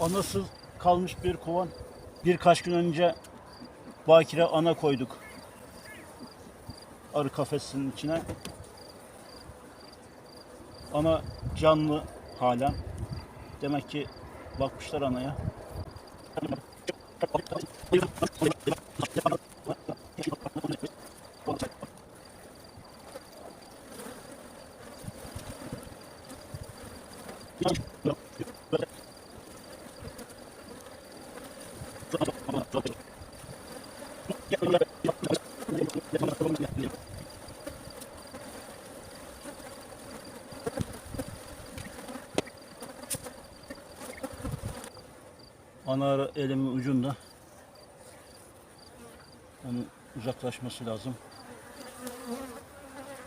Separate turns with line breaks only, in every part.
anasız kalmış bir kovan. Birkaç gün önce bakire ana koyduk. Arı kafesinin içine. Ana canlı hala. Demek ki bakmışlar anaya. Ana elimin ucunda. Onun uzaklaşması lazım.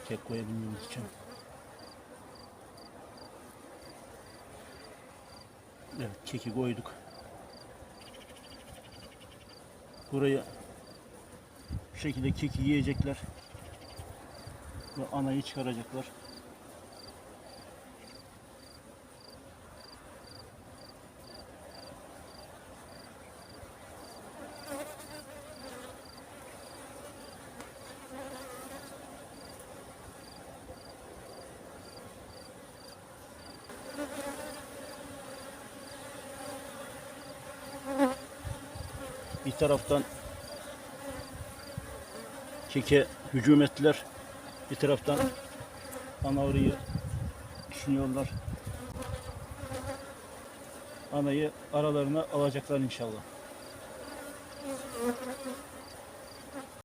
Kek koyabilmemiz için. Evet, keki koyduk. Buraya bu şekilde keki yiyecekler. Ve anayı çıkaracaklar. Bir taraftan keke hücum ettiler. Bir taraftan ana arıyı düşünüyorlar. Anayı aralarına alacaklar inşallah.